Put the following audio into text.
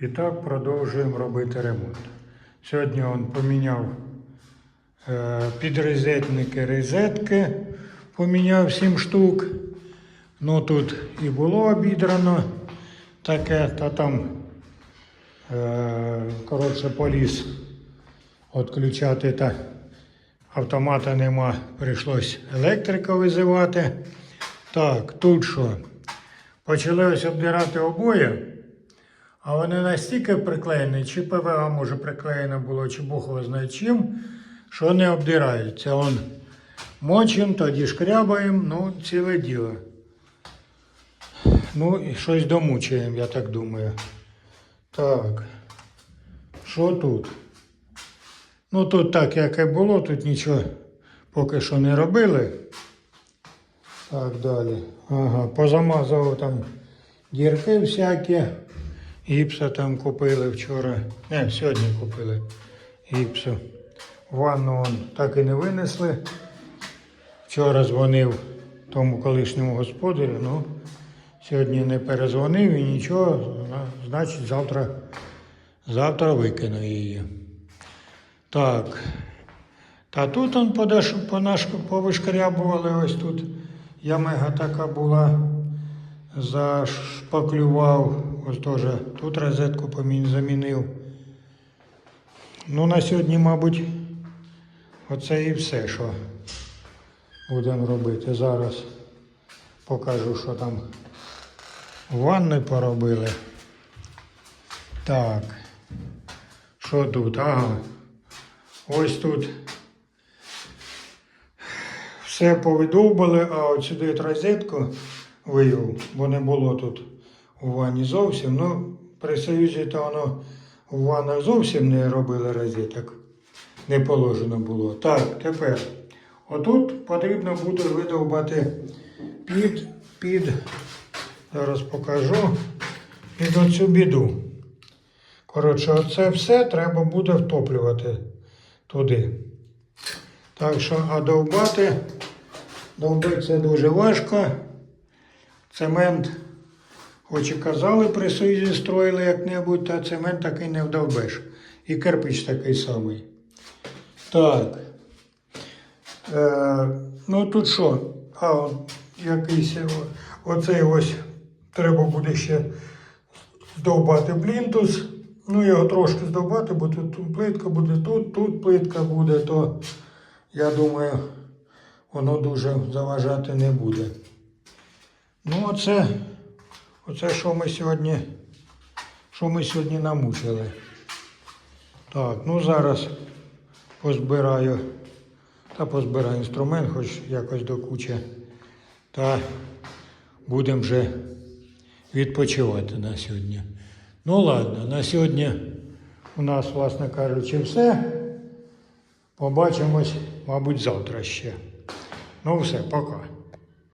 І так продовжуємо робити ремонт. Сьогодні він поміняв е, підрозетники розетки, поміняв 7 штук. Ну тут і було обідрано таке, та там е, коротше поліз відключати та автомата нема, прийшлось електрика визивати. Так, тут що? Почали ось обдирати обоє, а вони настільки приклеєні, чи ПВА може приклеєно було, чи Бог його знає чим, що не обдираються. Он мочим, тоді шкрябаємо, ну, ціле діло. Ну, і щось домучаємо, я так думаю. Так. Що тут? Ну тут так, як і було, тут нічого поки що не робили. Так, далі. Ага, позамазав там дірки всякі. Гіпса там купили вчора. Не, сьогодні купили гіпсу. Ванну он так і не винесли. Вчора дзвонив тому колишньому господарю, ну сьогодні не перезвонив і нічого, значить завтра, завтра викину її. Так. Та тут он повишкрябували ось тут. Ямега така була. Зашпаклював. Ось теж тут розетку замінив. Ну, на сьогодні, мабуть, оце і все, що будемо робити. Зараз покажу, що там ванни поробили. Так. Що тут? Ага. Ось тут все повидовбали, а от сюди розетку вивів, бо не було тут у ванні зовсім. Ну, при Союзі то воно в ваннах зовсім не робили розеток. Не положено було. Так, тепер. Отут потрібно буде видовбати під, під, зараз покажу, під оцю біду. Коротше, оце все треба буде втоплювати туди. Так що, а довбати, довбити це дуже важко. Цемент, хоч і казали, при Союзі строїли як-небудь, та цемент такий не вдовбеш. І кирпич такий самий. Так. Е, ну тут що? А, якийсь оцей ось треба буде ще здовбати плінтус. Ну, його трошки здовбати, бо тут плитка буде, тут, тут плитка буде, то я думаю, воно дуже заважати не буде. Ну, оце, оце що ми сьогодні, що ми сьогодні намучили. Так, ну зараз позбираю, та позбираю інструмент, хоч якось до кучі. Та будемо вже відпочивати на сьогодні. Ну ладно, на сьогодні у нас, власне кажучи, все. Побачимось, мабуть, завтра ще. Ну все, пока.